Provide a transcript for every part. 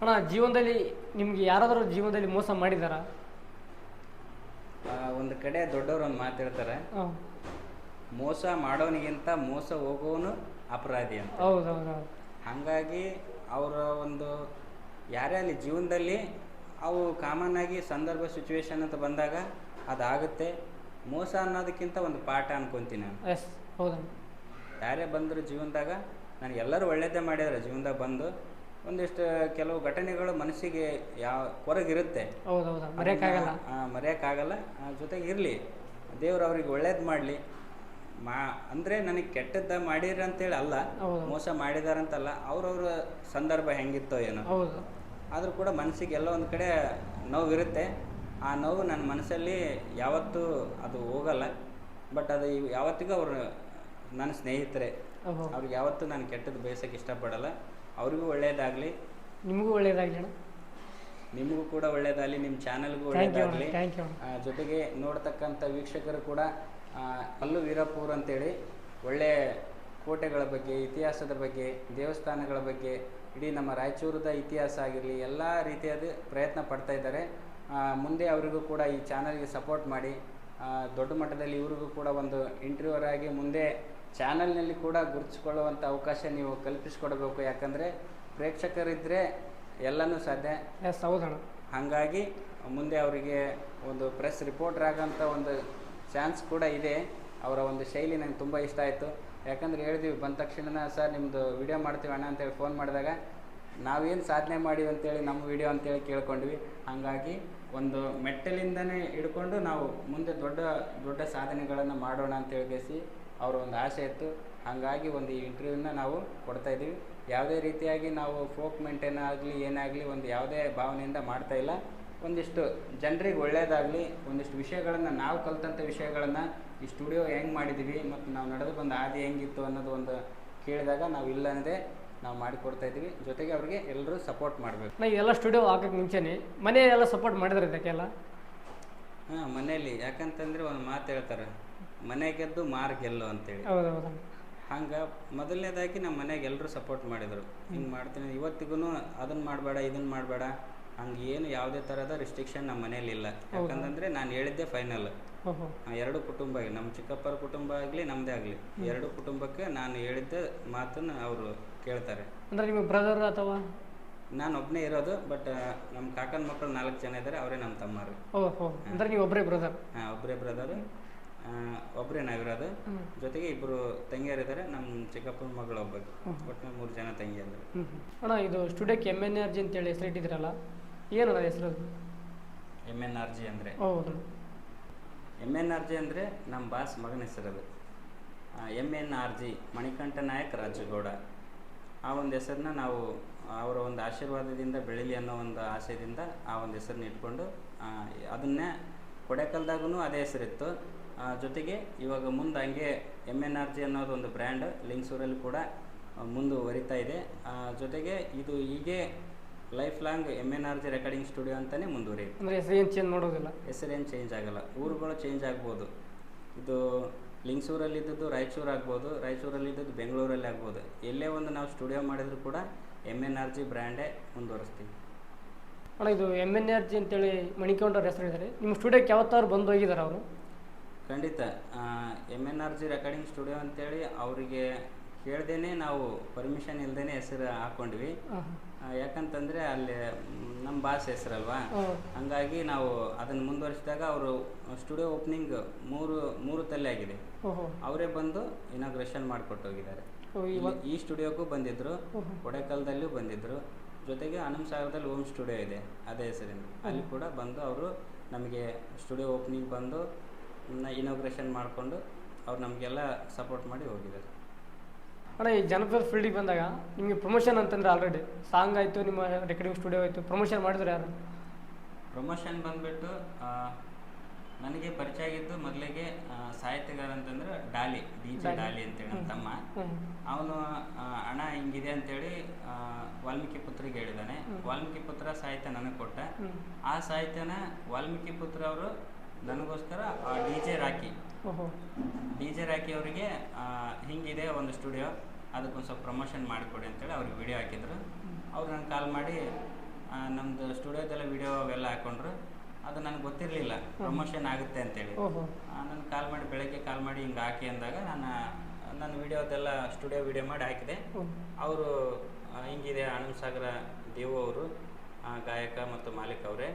ಅಣ್ಣ ಜೀವನದಲ್ಲಿ ನಿಮ್ಗೆ ಯಾರಾದರೂ ಜೀವನದಲ್ಲಿ ಮೋಸ ಮಾಡಿದಾರ? ಒಂದು ಕಡೆ ದೊಡ್ಡವರು ಒಂದು ಮಾತಾಡ್ತಾರೆ ಮೋಸ ಮಾಡೋನಿಗಿಂತ ಮೋಸ ಹೋಗೋನು ಅಪರಾಧಿ ಅಂತ. ಹೌದು ಹಾಗಾಗಿ ಅವರ ಒಂದು ಯಾರೇ ಅಲ್ಲಿ ಜೀವನದಲ್ಲಿ ಅವು ಕಾಮನ್ ಆಗಿ ಸಂದರ್ಭ ಸಿಚುವೇಶನ್ ಅಂತ ಬಂದಾಗ ಅದಾಗುತ್ತೆ. ಮೋಸ ಅನ್ನೋದಕ್ಕಿಂತ ಒಂದು ಪಾಠ ಅನ್ಕೊಂತೀನಿ ನಾನು. ಎಸ್ ಯಾರೇ ಬಂದರು ಜೀವನದಾಗ ನನಗೆ ಎಲ್ಲರೂ ಒಳ್ಳೇದೇ ಮಾಡಿದ್ದಾರೆ ಜೀವನದಾಗ ಬಂದು. ಒಂದಿಷ್ಟು ಕೆಲವು ಘಟನೆಗಳು ಮನಸ್ಸಿಗೆ ಯಾವ ಹೊರಗಿರುತ್ತೆ ಹೌದು ಮರೆಯಕ್ಕಾಗಲ್ಲ. ಮರೆಯೋಕ್ಕಾಗಲ್ಲ. ಜೊತೆಗೆ ಇರಲಿ. ದೇವ್ರು ಅವ್ರಿಗೆ ಒಳ್ಳೇದು ಮಾಡಲಿ. ಮಾ ಅಂದರೆ ನನಗೆ ಕೆಟ್ಟದ್ದ ಮಾಡಿರ ಅಂತೇಳಿ ಅಲ್ಲ. ಮೋಸ ಮಾಡಿದಾರಂತಲ್ಲ ಅವ್ರವ್ರ ಸಂದರ್ಭ ಹೆಂಗಿತ್ತೋ ಏನೋ. ಆದರೂ ಕೂಡ ಮನಸ್ಸಿಗೆ ಎಲ್ಲೋ ಒಂದು ಕಡೆ ನೋವಿರುತ್ತೆ. ಆ ನೋವು ನನ್ನ ಮನಸ್ಸಲ್ಲಿ ಯಾವತ್ತೂ ಅದು ಹೋಗಲ್ಲ. ಬಟ್ ಅದು ಯಾವತ್ತಿಗೂ ಅವರು ನನ್ನ ಸ್ನೇಹಿತರೆ. ಅವ್ರಿಗೆ ಯಾವತ್ತೂ ನಾನು ಕೆಟ್ಟದ್ದು ಬಯಸೋಕ್ಕೆ ಇಷ್ಟಪಡಲ್ಲ. ಅವ್ರಿಗೂ ಒಳ್ಳೆಯದಾಗಲಿ ನಿಮಗೂ ಒಳ್ಳೇದಾಗಲಿ ಅಣ್ಣ. ನಿಮಗೂ ಕೂಡ ಒಳ್ಳೇದಾಗಲಿ ನಿಮ್ಮ ಚಾನಲ್ಗೂ ಒಳ್ಳೇದಾಗಲಿ. ಥ್ಯಾಂಕ್ ಯು ಜೊತೆಗೆ ನೋಡ್ತಕ್ಕಂಥ ವೀಕ್ಷಕರು ಕೂಡ ಅಲ್ಲು ವೀರಪೂರ್ ಅಂತೇಳಿ ಒಳ್ಳೆ ಕೋಟೆಗಳ ಬಗ್ಗೆ ಇತಿಹಾಸದ ಬಗ್ಗೆ ದೇವಸ್ಥಾನಗಳ ಬಗ್ಗೆ ಇಡೀ ನಮ್ಮ ರಾಯಚೂರದ ಇತಿಹಾಸ ಆಗಿರಲಿ ಎಲ್ಲ ರೀತಿಯಾದ ಪ್ರಯತ್ನ ಪಡ್ತಾ ಇದ್ದಾರೆ. ಮುಂದೆ ಅವರಿಗೂ ಕೂಡ ಈ ಚಾನಲ್ಗೆ ಸಪೋರ್ಟ್ ಮಾಡಿ ದೊಡ್ಡ ಮಟ್ಟದಲ್ಲಿ ಇವ್ರಿಗೂ ಕೂಡ ಒಂದು ಇಂಟರ್ವ್ಯೂವರ್ ಆಗಿ ಮುಂದೆ ಚಾನಲ್ನಲ್ಲಿ ಕೂಡ ಗುರುತಿಸ್ಕೊಳ್ಳುವಂಥ ಅವಕಾಶ ನೀವು ಕಲ್ಪಿಸಿಕೊಡಬೇಕು. ಯಾಕಂದರೆ ಪ್ರೇಕ್ಷಕರಿದ್ದರೆ ಎಲ್ಲನೂ ಸಾಧ್ಯ. ಎಸ್ ಹೌದಣ್ಣ ಹಾಗಾಗಿ ಮುಂದೆ ಅವರಿಗೆ ಒಂದು ಪ್ರೆಸ್ ರಿಪೋರ್ಟರ್ ಆಗೋಂಥ ಒಂದು ಚಾನ್ಸ್ ಕೂಡ ಇದೆ. ಅವರ ಒಂದು ಶೈಲಿ ನಂಗೆ ತುಂಬ ಇಷ್ಟ ಆಯಿತು. ಯಾಕಂದ್ರೆ ಹೇಳಿದ್ವಿ ಬಂದ ತಕ್ಷಣ ಸರ್ ನಿಮ್ಮದು ವಿಡಿಯೋ ಮಾಡ್ತೀವಿ ಅಣ್ಣ ಅಂತೇಳಿ ಫೋನ್ ಮಾಡಿದಾಗ ನಾವೇನು ಸಾಧನೆ ಮಾಡಿವಿ ಅಂತೇಳಿ ನಮ್ಮ ವಿಡಿಯೋ ಅಂತೇಳಿ ಕೇಳ್ಕೊಂಡ್ವಿ. ಹಾಗಾಗಿ ಒಂದು ಮೆಟ್ಟಲಿಂದನೇ ಹಿಡ್ಕೊಂಡು ನಾವು ಮುಂದೆ ದೊಡ್ಡ ದೊಡ್ಡ ಸಾಧನೆಗಳನ್ನು ಮಾಡೋಣ ಅಂತೇಳಿ ಕೇಸಿ ಅವರ ಒಂದು ಆಸೆ ಇತ್ತು. ಹಾಗಾಗಿ ಒಂದು ಈ ಇಂಟರ್ವ್ಯೂನ ನಾವು ಕೊಡ್ತಾ ಇದ್ದೀವಿ. ಯಾವುದೇ ರೀತಿಯಾಗಿ ನಾವು ಫೋಕ್ ಮೇಂಟೈನ್ ಆಗಲಿ ಏನಾಗಲಿ ಒಂದು ಯಾವುದೇ ಭಾವನೆಯಿಂದ ಮಾಡ್ತಾ ಇಲ್ಲ. ಒಂದಿಷ್ಟು ಜನರಿಗೆ ಒಳ್ಳೆಯದಾಗಲಿ ಒಂದಿಷ್ಟು ವಿಷಯಗಳನ್ನು ನಾವು ಕಲಿತಂಥ ವಿಷಯಗಳನ್ನು ಈ ಸ್ಟುಡಿಯೋ ಹೆಂಗೆ ಮಾಡಿದ್ದೀವಿ ಮತ್ತು ನಾವು ನಡೆದು ಬಂದ ಹಾದಿ ಹೆಂಗಿತ್ತು ಅನ್ನೋದು ಒಂದು ಕೇಳಿದಾಗ ನಾವು ಇಲ್ಲಂದೇ ನಾವು ಮಾಡಿಕೊಡ್ತಾ ಇದ್ದೀವಿ. ಜೊತೆಗೆ ಅವ್ರಿಗೆ ಎಲ್ಲರೂ ಸಪೋರ್ಟ್ ಮಾಡಬೇಕು. ನಾ ಎಲ್ಲ ಸ್ಟುಡಿಯೋ ಹಾಕಕ್ಕೆ ಮುಂಚೆನೇ ಮನೆ ಎಲ್ಲ ಸಪೋರ್ಟ್ ಮಾಡಿದ್ರೆ ಇದಕ್ಕೆಲ್ಲ? ಹಾಂ ಮನೆಯಲ್ಲಿ. ಯಾಕಂತಂದರೆ ಒಂದು ಮಾತು ಹೇಳ್ತಾರೆ. ಮನೆ ಗೆದ್ದು ಮಾರ್ ಗೆಲ್ಲು ಅಂತೇಳಿ. ಹೌದಣ್ಣ ಹಂಗೆ ಮೊದಲನೇದಾಗಿ ನಮ್ಮ ಮನೆಗೆ ಎಲ್ಲರೂ ಸಪೋರ್ಟ್ ಮಾಡಿದರು. ಹಿಂಗೆ ಮಾಡ್ತೀನಿ ಇವತ್ತಿಗೂ ಅದನ್ನು ಮಾಡಬೇಡ ಇದನ್ನು ಮಾಡಬೇಡ ಹಂಗೆ ಏನು ಯಾವುದೇ ಥರದ ರಿಸ್ಟ್ರಿಕ್ಷನ್ ನಮ್ಮ ಮನೇಲಿ ಇಲ್ಲ ಯಾಕಂತಂದರೆ ನಾನು ಹೇಳಿದ್ದೆ ಫೈನಲ್. ಎರಡು ಕುಟುಂಬ ನಮ್ಮ ಚಿಕ್ಕಪ್ಪರ ಕುಟುಂಬ ಆಗಲಿ ನಮ್ಮದೇ ಆಗಲಿ ಎರಡು ಕುಟುಂಬಕ್ಕೆ ನಾನು ಹೇಳಿದ್ದ ಮಾತನ್ನು ಅವರು ಕೇಳ್ತಾರೆ. ಅಂದ್ರೆ ನಿಮ್ಮ ಬ್ರದರ್ ಅಥವಾ? ನಾನು ಒಬ್ಬನೇ ಇರೋದು ಬಟ್ ನಮ್ಮ ಕಾಕನ ಮಕ್ಕಳು ನಾಲ್ಕು ಜನ ಇದ್ದಾರೆ ಅವರೇ ನಮ್ಮ ತಮ್ಮರು. ಓಹೋ. ಅಂದ್ರೆ ನೀವು ಒಬ್ಬರೇ ಬ್ರದರ್ ಹಾಂ ಒಬ್ಬರೇ ಬ್ರದರು ಒಬ್ಬರೇ ನಾವಿರೋದು. ಅದು ಜೊತೆಗೆ ಇಬ್ಬರು ತಂಗಿಯರಿದ್ದಾರೆ ನಮ್ಮ ಚಿಕ್ಕಪ್ಪನ ಮಗಳು ಒಬ್ಬರು ಒಟ್ಟು ಮೂರು ಜನ ತಂಗಿಯರಿದ್ದಾರೆ ಅಣ್ಣ ಇದು ಸ್ಟುಡಿಯೋಕ್ಕೆ ಎಂ ಎನ್ ಆರ್ ಜಿ ಅಂತೇಳಿ ಹೆಸರು ಇಟ್ಟಿದ್ದೀರಲ್ಲ ಏನಣ್ಣ ಹೆಸರು ಎಂ ಎನ್ ಆರ್ ಜಿ ಅಂದರೆ. ಹೌದು. ಎಂ ಎನ್ ಆರ್ ಜಿ ಅಂದರೆ ನಮ್ಮ ಬಾಸ್ ಮಗನ ಹೆಸರದು M N R G Manikantha Nayak Rajagowda. ಆ ಒಂದು ಹೆಸರನ್ನ ನಾವು ಅವರ ಒಂದು ಆಶೀರ್ವಾದದಿಂದ ಬೆಳಿಲಿ ಅನ್ನೋ ಒಂದು ಆಸೆಯಿಂದ ಆ ಒಂದು ಹೆಸರನ್ನ ಇಟ್ಕೊಂಡು ಅದನ್ನೇ ಕೊಡೆಕಲ್ದಾಗೂ ಅದೇ ಹೆಸರಿತ್ತು. ಜೊತೆಗೆ ಇವಾಗ ಮುಂದೆ ಹಂಗೆ ಎಂ ಎನ್ ಆರ್ ಜಿ ಅನ್ನೋದು ಒಂದು ಬ್ರ್ಯಾಂಡ್ ಲಿಂಗ್ಸೂರಲ್ಲಿ ಕೂಡ ಮುಂದುವರಿತಾ ಇದೆ. ಜೊತೆಗೆ ಇದು ಹೀಗೆ life long M N R G recording studio ಅಂತಲೇ ಮುಂದುವರಿಯುತ್ತೆ. ಅಂದರೆ ಹೆಸರು ಏನು ಚೇಂಜ್ ಮಾಡೋದಿಲ್ಲ? ಏನು ಚೇಂಜ್ ಆಗಲ್ಲ. ಊರುಗಳು ಚೇಂಜ್ ಆಗ್ಬೋದು. ಇದು ಲಿಂಗ್ಸೂರಲ್ಲಿದ್ದದ್ದು ರಾಯಚೂರು ಆಗ್ಬೋದು ರಾಯಚೂರಲ್ಲಿದ್ದದ್ದು ಬೆಂಗಳೂರಲ್ಲಿ ಆಗ್ಬೋದು. ಎಲ್ಲೇ ಒಂದು ನಾವು ಸ್ಟುಡಿಯೋ ಮಾಡಿದ್ರು ಕೂಡ ಎಂ ಎನ್ ಆರ್ ಜಿ ಬ್ರ್ಯಾಂಡೇ ಮುಂದುವರಿಸ್ತೀವಿ. ಅಣ್ಣ ಇದು ಎಂ ಎನ್ ಆರ್ ಜಿ ಅಂತೇಳಿ ಮಣಿಕೊಂಡವ್ರ ಹೆಸರು ಇದ್ದಾರೆ ನಿಮ್ಮ ಸ್ಟುಡಿಯೋಕ್ಕೆ ಯಾವತ್ತಾದ್ರು ಬಂದು ಹೋಗಿದ್ದಾರೆ ಅವರು? ಖಂಡಿತ. M N R G recording studio ಅಂತೇಳಿ ಅವರಿಗೆ ಕೇಳ್ದೇನೆ ನಾವು ಪರ್ಮಿಷನ್ ಇಲ್ದೇನೆ ಹೆಸರು ಹಾಕೊಂಡ್ವಿ. ಯಾಕಂತಂದ್ರೆ ಅಲ್ಲಿ ನಮ್ಮ ಬಾಸ್ ಹೆಸರಲ್ವಾ? ಹಂಗಾಗಿ ನಾವು ಅದನ್ನ ಮುಂದುವರಿಸಿದಾಗ ಅವರು ಸ್ಟುಡಿಯೋ ಓಪನಿಂಗ್ ಮೂರು ಮೂರು ತಲೆ ಆಗಿದೆ. ಅವರೇ ಬಂದು ಇನಾಗ್ರೇಷನ್ ಮಾಡಿಕೊಟ್ಟು ಹೋಗಿದ್ದಾರೆ ಈ ಸ್ಟುಡಿಯೋಗೂ ಬಂದಿದ್ರು. ಕೊಡೆಕಲ್ದಲ್ಲೂ ಬಂದಿದ್ರು. ಜೊತೆಗೆ ಹನುಮಸಾಗರದಲ್ಲಿ ಓಮ್ ಸ್ಟುಡಿಯೋ ಇದೆ ಅದೇ ಹೆಸರಿಂದ. ಅಲ್ಲಿ ಕೂಡ ಬಂದು ಅವರು ನಮಗೆ ಸ್ಟುಡಿಯೋ ಓಪನಿಂಗ್ ಬಂದು ಇನಾಗ್ರೇಷನ್ ಮಾಡಿಕೊಂಡು ಅವ್ರು ನಮಗೆಲ್ಲ ಸಪೋರ್ಟ್ ಮಾಡಿ ಹೋಗಿದ್ದಾರೆ. ಅಣ್ಣ ಈ ಜನಪದ ಫೀಲ್ಡಿಗೆ ಬಂದಾಗ ನಿಮಗೆ ಪ್ರಮೋಷನ್ ಅಂತಂದ್ರೆ ಆಲ್ರೆಡಿ ಸಾಂಗ್ ಆಯಿತು ನಿಮ್ಮ ರೆಕಾರ್ಡಿಂಗ್ ಸ್ಟುಡಿಯೋ ಆಯಿತು ಪ್ರಮೋಷನ್ ಮಾಡಿದ್ರೆ ಯಾರು? ಪ್ರಮೋಷನ್ ಬಂದುಬಿಟ್ಟು ನನಗೆ ಪರಿಚಯ ಆಗಿದ್ದು ಮೊದಲಿಗೆ ಸಾಹಿತ್ಯಗಾರ ಅಂತಂದ್ರೆ ಡಾಲಿ ಡಿ ಜೆ ಡಾಲಿ. ಅಂತೇಳಿ ನನ್ನ ತಮ್ಮ. ಅವನು ಹಣ ಹಿಂಗಿದೆ ಅಂತೇಳಿ ವಾಲ್ಮೀಕಿ ಪುತ್ರಿಗೆ ಹೇಳಿದಾನೆ ವಾಲ್ಮೀಕಿ ಪುತ್ರ ಸಾಹಿತ್ಯ ನನಗೆ ಕೊಟ್ಟ. ಆ ಸಾಹಿತ್ಯನ ವಾಲ್ಮೀಕಿ ಪುತ್ರ ಅವರು ನನಗೋಸ್ಕರ ಡಿ ಜೆ ರಾಕಿ ಓಹೋ. ಡಿ ಜೆ ರಾಕಿ ಅವರಿಗೆ ಹಿಂಗಿದೆ ಒಂದು ಸ್ಟುಡಿಯೋ. ಅದಕ್ಕೊಂದು ಸ್ವಲ್ಪ ಪ್ರಮೋಷನ್ ಮಾಡಿಕೊಡಿ ಅಂತೇಳಿ ಅವ್ರಿಗೆ ವಿಡಿಯೋ ಹಾಕಿದ್ರು. ಅವ್ರು ನಂಗೆ ಕಾಲ್ ಮಾಡಿ ನಮ್ಮದು ಸ್ಟುಡಿಯೋದೆಲ್ಲ ವಿಡಿಯೋ ಅವೆಲ್ಲ ಹಾಕೊಂಡ್ರು. ಅದು ನನಗೆ ಗೊತ್ತಿರಲಿಲ್ಲ ಪ್ರಮೋಷನ್ ಆಗುತ್ತೆ ಅಂತೇಳಿ. ನಾನು ಕಾಲ್ ಮಾಡಿ ಬೆಳಗ್ಗೆ ಕಾಲ್ ಮಾಡಿ ಹಿಂಗೆ ಹಾಕಿ ಅಂದಾಗ ನಾನು ನನ್ನ ವಿಡಿಯೋದೆಲ್ಲ ಸ್ಟುಡಿಯೋ ವಿಡಿಯೋ ಮಾಡಿ ಹಾಕಿದೆ. ಅವರು ಹಿಂಗಿದೆ ಆನಂದ್ ಸಾಗರ ದೇವು ಅವರು ಗಾಯಕ ಮತ್ತು ಮಾಲೀಕ್ ಅವರೇ.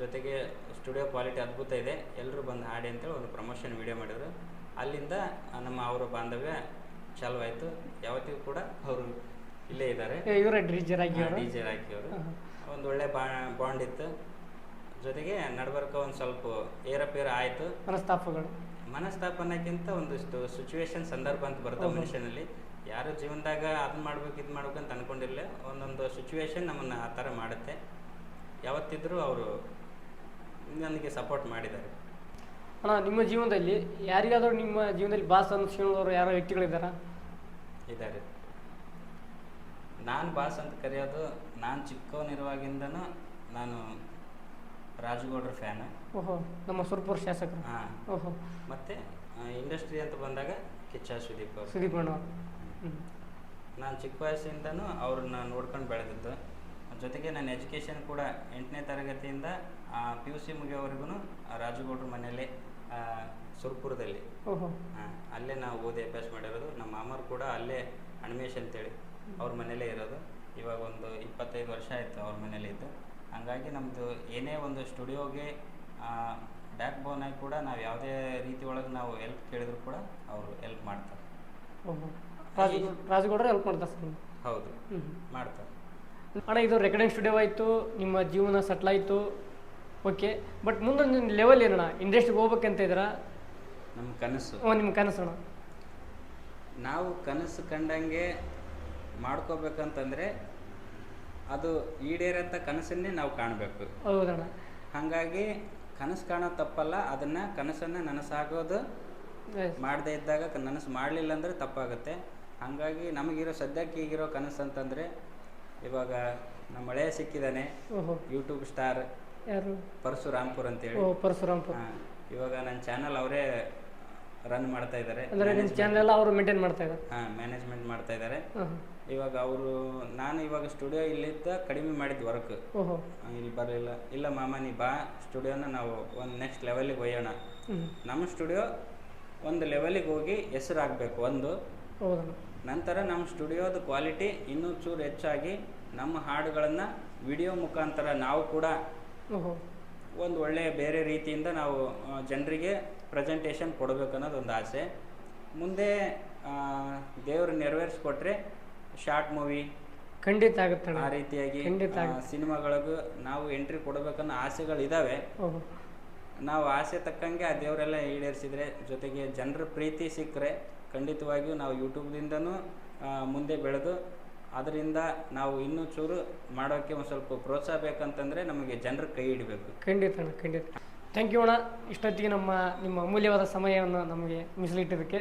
ಜೊತೆಗೆ ಸ್ಟುಡಿಯೋ ಕ್ವಾಲಿಟಿ ಅದ್ಭುತ ಇದೆ. ಎಲ್ಲರೂ ಬಂದು ಹಾಡಿ ಅಂತೇಳಿ ಒಂದು ಪ್ರಮೋಷನ್ ವಿಡಿಯೋ ಮಾಡಿದರು. ಅಲ್ಲಿಂದ ನಮ್ಮ ಅವರ ಬಾಂಧವ್ಯ ಚಾಲುವಾಯಿತು. ಯಾವತ್ತಿಗೂ ಕೂಡ ಅವರು ಇಲ್ಲೇ ಇದ್ದಾರೆ. ಇವರೇ ಡ್ರಿಜರ್ ಆಗಿ ಡಿ ಅವರು. ಒಂದು ಒಳ್ಳೆ ಬಾ ಬಾಂಡ್ ಇತ್ತು. ಜೊತೆಗೆ ನಡ್ಬರ್ಕ ಒಂದು ಸ್ವಲ್ಪ ಏರಪೇರ ಆಯಿತು. ಮನಸ್ತಾಪಗಳು? ಮನಸ್ತಾಪನಕ್ಕಿಂತ ಒಂದಿಷ್ಟು ಸಿಚುವೇಶನ್ ಸಂದರ್ಭ ಅಂತ ಬರ್ತವೆ. ಮನುಷ್ಯನಲ್ಲಿ. ಯಾರು ಜೀವನದಾಗ ಅದನ್ನ ಮಾಡ್ಬೇಕು ಇದು ಮಾಡ್ಬೇಕು ಅಂತ ಅನ್ಕೊಂಡಿರಲಿಲ್ಲ. ಒಂದೊಂದು ಸಿಚುವೇಶನ್ ನಮ್ಮನ್ನು ಆ ಥರ ಮಾಡುತ್ತೆ. ಯಾವತ್ತಿದ್ರೂ ಅವರು ನನಗೆ ಸಪೋರ್ಟ್ ಮಾಡಿದ್ದಾರೆ. ಅಣ್ಣ ನಿಮ್ಮ ಜೀವನದಲ್ಲಿ ಯಾರಿಗಾದರೂ ನಿಮ್ಮ ಜೀವನದಲ್ಲಿ ಬಾಸ್ ಅನ್ಸ್ಕೊಳ್ಳೋರು ಯಾರೋ ವ್ಯಕ್ತಿಗಳಿದ್ದಾರಾ? ಇದ್ದಾರೆ. ನಾನು ಬಾಸ್ ಅಂತ ಕರೆಯೋದು ನಾನು ಚಿಕ್ಕವನಿರುವಾಗಿಂದನೂ ನಾನು ರಾಜಗೌಡ್ರ ಫ್ಯಾನ್ ಓಹೋ ನಮ್ಮ ಸುರ್ಪುರ್ ಶಾಸಕರು. ಹಾಂ. ಓಹೋ. ಮತ್ತು ಇಂಡಸ್ಟ್ರಿ ಅಂತ ಬಂದಾಗ ಕಿಚ್ಚ ಸುದೀಪ್ ಅವರು. ಸುದೀಪ್ ಅಣ್ಣ ನಾನು ಚಿಕ್ಕ ವಯಸ್ಸಿಂದನೂ ಅವ್ರನ್ನ ನೋಡ್ಕೊಂಡು ಬೆಳೆದಿದ್ದು. ಜೊತೆಗೆ ನನ್ನ ಎಜುಕೇಷನ್ ಕೂಡ ಎಂಟನೇ ತರಗತಿಯಿಂದ ಪಿ ಯು ಸಿ ಮುಗಿಯೋವರೆಗೂ ರಾಜಗೌಡ್ರ ಮನೆಯಲ್ಲೇ ಸುರ್ಪುರದಲ್ಲಿ. ಓಹೋ. ಅಲ್ಲೇ ನಾವು ಓದಿ ಅಭ್ಯಾಸ ಮಾಡಿರೋದು. ನಮ್ಮ ಮಾಮರು ಕೂಡ ಅಲ್ಲೇ ಅಣ್ಮೇಶ್ ಅಂತೇಳಿ ಅವ್ರ ಮನೇಲೇ ಇರೋದು. ಇವಾಗ ಒಂದು ಇಪ್ಪತ್ತೈದು ವರ್ಷ ಆಯಿತು ಅವ್ರ ಮನೇಲಿ ಇದ್ದು. ಹಂಗಾಗಿ ನಮ್ಮದು ಏನೇ ಒಂದು ಸ್ಟುಡಿಯೋಗೆ ಬ್ಯಾಕ್ ಬೋನಾಗಿ ಕೂಡ ನಾವು ಯಾವುದೇ ರೀತಿ ಒಳಗೆ ನಾವು ಹೆಲ್ಪ್ ಕೇಳಿದ್ರು ಕೂಡ ಅವರು ಹೆಲ್ಪ್ ಮಾಡ್ತಾರೆ. ರಾಜಗೌಡರು ಹೆಲ್ಪ್ ಮಾಡ್ತಾರೆ ಹೌದು. ಮಾಡ್ತಾರೆ. ಅಣ್ಣ ಇದು ರೆಕಾರ್ಡಿಂಗ್ ಸ್ಟುಡಿಯೋ ಆಯಿತು ನಿಮ್ಮ ಜೀವನ ಸೆಟ್ಲ್ ಆಯಿತು. ಓಕೆ ಬಟ್ ಮುಂದೊಂದು ಲೆವೆಲ್ ಏನಣ್ಣ? ಇಂಡಸ್ಟ್ರಿಗೆ ಹೋಗ್ಬೇಕಂತ ಇದ್ದೀರಾ? ನಮ್ಮ ಕನಸು. ಓ ನಿಮ್ಮ ಕನಸು ಅಣ್ಣ. ನಾವು ಕನಸು ಕಂಡಂಗೆ ಮಾಡ್ಕೋಬೇಕಂತಂದರೆ ಅದು ಈಡೇರಂಥ ಕನಸನ್ನೇ ನಾವು ಕಾಣಬೇಕು. ಹೌದಣ್ಣ. ಹಾಗಾಗಿ ಕನಸು ಕಾಣೋ ತಪ್ಪಲ್ಲ ಅದನ್ನು ಕನಸನ್ನು ನನಸಾಗೋದು. ಮಾಡದೇ ಇದ್ದಾಗ ನನಸು ಮಾಡಲಿಲ್ಲ ಅಂದರೆ ತಪ್ಪಾಗುತ್ತೆ. ಹಾಗಾಗಿ ನಮಗಿರೋ ಸದ್ಯಕ್ಕೆ ಈಗಿರೋ ಕನಸು ಅಂತಂದರೆ ಇವಾಗ ನಮ್ಮ ಮಳೆ ಸಿಕ್ಕಿದಾನೆ ಓಹೋ. ಯೂಟ್ಯೂಬ್ ಸ್ಟಾರ್ ಯಾರು? ಪರಶುರಾಮ್ಪುರ್ ಅಂತೇಳಿ. ಓ ಪರಶುರಾಮ್ಪುರ. ಹಾ, ಇವಾಗ ನನ್ನ ಚಾನಲ್ ಅವರೇ ರನ್ ಮಾಡ್ತಾ ಇದ್ದಾರೆ. ಅಂದ್ರೆ ನಿಮ್ಮ ಚಾನಲ್ ಎಲ್ಲ ಅವರು ಮೇಂಟೈನ್ ಮಾಡ್ತಾ ಇದ್ದಾರೆ? ಹಾಂ ಮ್ಯಾನೇಜ್ಮೆಂಟ್ ಮಾಡ್ತಾ ಇದ್ದಾರೆ. ಹಾಂ ಇವಾಗ ಅವರು ನಾನು ಇವಾಗ ಸ್ಟುಡಿಯೋ ಇಲ್ಲಿದ್ದ ಕಡಿಮೆ ಮಾಡಿದ್ದು ವರ್ಕ್ ಓಹೋ. ಇಲ್ಲಿ ಬರಲಿಲ್ಲ. ಇಲ್ಲ ಮಾಮ ನೀ ಬಾ ಸ್ಟುಡಿಯೋನ ನಾವು ಒಂದು ನೆಕ್ಸ್ಟ್ ಲೆವೆಲಿಗೆ ಒಯ್ಯೋಣ. ಹ್ಞೂ ನಮ್ಮ ಸ್ಟುಡಿಯೋ ಒಂದು ಲೆವೆಲಿಗೆ ಹೋಗಿ ಹೆಸರಾಗಬೇಕು ಒಂದು. ಹೌದಣ್ಣ. ನಂತರ ನಮ್ಮ ಸ್ಟುಡಿಯೋದ ಕ್ವಾಲಿಟಿ ಇನ್ನೂ ಚೂರು ಹೆಚ್ಚಾಗಿ ನಮ್ಮ ಹಾಡುಗಳನ್ನು ವಿಡಿಯೋ ಮುಖಾಂತರ ನಾವು ಕೂಡ ಒಂದು ಒಳ್ಳೆಯ ಬೇರೆ ರೀತಿಯಿಂದ ನಾವು ಜನರಿಗೆ ಪ್ರೆಸೆಂಟೇಷನ್ ಕೊಡಬೇಕು ಅನ್ನೋದು ಒಂದು ಆಸೆ. ಮುಂದೆ ದೇವರು ನೆರವೇರಿಸ್ಕೊಟ್ರೆ ಶಾರ್ಟ್ ಮೂವಿ ಖಂಡಿತ ಆಗುತ್ತೆ ಆ ರೀತಿಯಾಗಿ ಸಿನಿಮಾಗಳಿಗೂ ನಾವು ಎಂಟ್ರಿ ಕೊಡಬೇಕನ್ನೋ ಆಸೆಗಳಿದ್ದಾವೆ ನಾವು ಆಸೆ ತಕ್ಕಂಗೆ ಆ ದೇವರೆಲ್ಲ ಈಡೇರಿಸಿದರೆ ಜೊತೆಗೆ ಜನರ ಪ್ರೀತಿ ಸಿಕ್ಕರೆ ಖಂಡಿತವಾಗಿಯೂ ನಾವು ಯೂಟ್ಯೂಬ್ದಿಂದನೂ ಮುಂದೆ ಬೆಳೆದು ಅದರಿಂದ ನಾವು ಇನ್ನೂ ಚೂರು ಮಾಡೋಕ್ಕೆ ಒಂದು ಸ್ವಲ್ಪ ಪ್ರೋತ್ಸಾಹ ಬೇಕಂತಂದರೆ ನಮಗೆ ಜನರ ಕೈ ಹಿಡಿಬೇಕು. ಖಂಡಿತ ಅಣ್ಣ ಖಂಡಿತ. ಥ್ಯಾಂಕ್ ಯು ಅಣ್ಣ. ಇಷ್ಟೊತ್ತಿಗೆ ನಮ್ಮ ನಿಮ್ಮ ಅಮೂಲ್ಯವಾದ ಸಮಯವನ್ನು ನಮಗೆ ಮೀಸಲಿಟ್ಟಿದ್ದಕ್ಕೆ.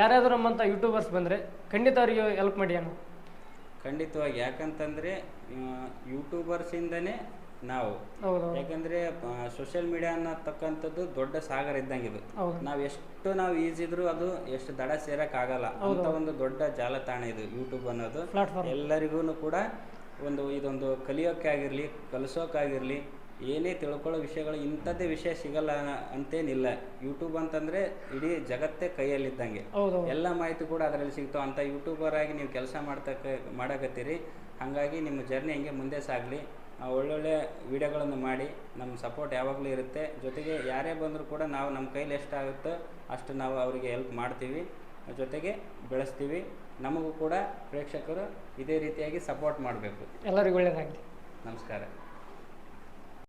ಯಾರಾದರೂ ನಮ್ಮಂಥ ಯೂಟ್ಯೂಬರ್ಸ್ ಬಂದರೆ ಖಂಡಿತ ಅವರಿಗೆ ಹೆಲ್ಪ್ ಮಾಡಿ ಅಣ್ಣ. ಖಂಡಿತವಾಗಿ. ಯಾಕಂತಂದರೆ ಯೂಟ್ಯೂಬರ್ಸಿಂದನೇ ನಾವು. ಯಾಕಂದ್ರೆ ಸೋಷಿಯಲ್ ಮೀಡಿಯಾ ಅನ್ನತಕ್ಕಂಥದ್ದು ದೊಡ್ಡ ಸಾಗರ ಇದ್ದಂಗೆ ಇದು. ನಾವ್ ಎಷ್ಟು ನಾವು ಈಜಿದ್ರು ಇದ್ರೂ ಅದು ಎಷ್ಟು ದಡ ಸೇರಕ್ ಆಗಲ್ಲ. ಅಂತ ಒಂದು ದೊಡ್ಡ ಜಾಲತಾಣ ಇದು ಯೂಟ್ಯೂಬ್ ಅನ್ನೋದು. ಎಲ್ಲರಿಗೂ ಕೂಡ ಒಂದು ಇದೊಂದು ಕಲಿಯೋಕೆ ಆಗಿರ್ಲಿ ಕಲಿಸೋಕಾಗಿರ್ಲಿ ಏನೇ ತಿಳ್ಕೊಳ್ಳೋ ವಿಷಯಗಳು ಇಂಥದ್ದೇ ವಿಷಯ ಸಿಗಲ್ಲ ಅಂತೇನಿಲ್ಲ. ಯೂಟ್ಯೂಬ್ ಅಂತಂದ್ರೆ ಇಡೀ ಜಗತ್ತೇ ಕೈಯಲ್ಲಿದ್ದಂಗೆ. ಎಲ್ಲ ಮಾಹಿತಿ ಕೂಡ ಅದರಲ್ಲಿ ಸಿಗ್ತಾವ ಅಂತ ಯೂಟ್ಯೂಬರ್ ಆಗಿ ನೀವು ಕೆಲಸ ಮಾಡ್ತಕ್ಕ ಮಾಡಕತ್ತೀರಿ. ಹಾಗಾಗಿ ನಿಮ್ಮ ಜರ್ನಿ ಹಂಗೆ ಮುಂದೆ ಸಾಗಲಿ. ಒಳ್ಳೊಳ್ಳೆ ವಿಡಿಯೋಗಳನ್ನು ಮಾಡಿ ನಮ್ಮ ಸಪೋರ್ಟ್ ಯಾವಾಗಲೂ ಇರುತ್ತೆ. ಜೊತೆಗೆ ಯಾರೇ ಬಂದರೂ ಕೂಡ ನಾವು ನಮ್ಮ ಕೈಲಿ ಎಷ್ಟಾಗುತ್ತೋ ಅಷ್ಟು ನಾವು ಅವರಿಗೆ ಹೆಲ್ಪ್ ಮಾಡ್ತೀವಿ. ಜೊತೆಗೆ ಬೆಳೆಸ್ತೀವಿ. ನಮಗೂ ಕೂಡ ಪ್ರೇಕ್ಷಕರು ಇದೇ ರೀತಿಯಾಗಿ ಸಪೋರ್ಟ್ ಮಾಡಬೇಕು. ಎಲ್ಲರಿಗೂ ಒಳ್ಳೆಯದಾಗಲಿ ನಮಸ್ಕಾರ.